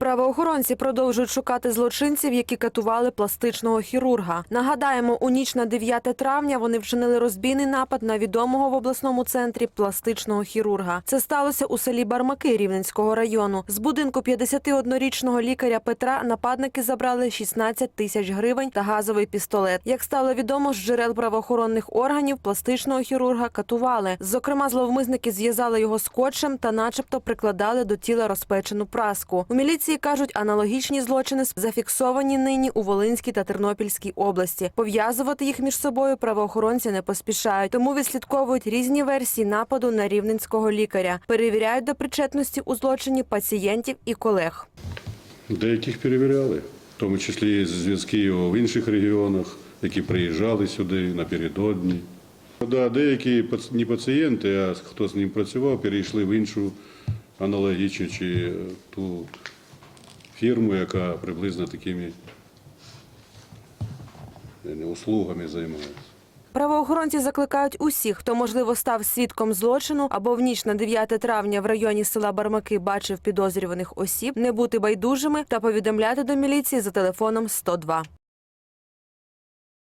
Правоохоронці продовжують шукати злочинців, які катували пластичного хірурга. Нагадаємо, у ніч на 9 травня вони вчинили розбійний напад на відомого в обласному центрі пластичного хірурга. Це сталося у селі Бармаки Рівненського району. З будинку 51-річного лікаря Петра нападники забрали 16 тисяч гривень та газовий пістолет. Як стало відомо з джерел правоохоронних органів, пластичного хірурга катували. Зокрема, зловмисники зв'язали його скотчем та, начебто, прикладали до тіла розпечену праску. У міліції кажуть, аналогічні злочини зафіксовані нині у Волинській та Тернопільській області. Пов'язувати їх між собою правоохоронці не поспішають, тому відслідковують різні версії нападу на рівненського лікаря. Перевіряють до причетності у злочині пацієнтів і колег. Деяких перевіряли, в тому числі зв'язки його в інших регіонах, які приїжджали сюди напередодні. Да, деякі не пацієнти, а хто з ним працював, перейшли в іншу аналогічну чи е, ту фірму, яка приблизно такими е, услугами займається. Правоохоронці закликають усіх, хто можливо став свідком злочину або в ніч на 9 травня в районі села Бармаки бачив підозрюваних осіб, не бути байдужими та повідомляти до міліції за телефоном 102.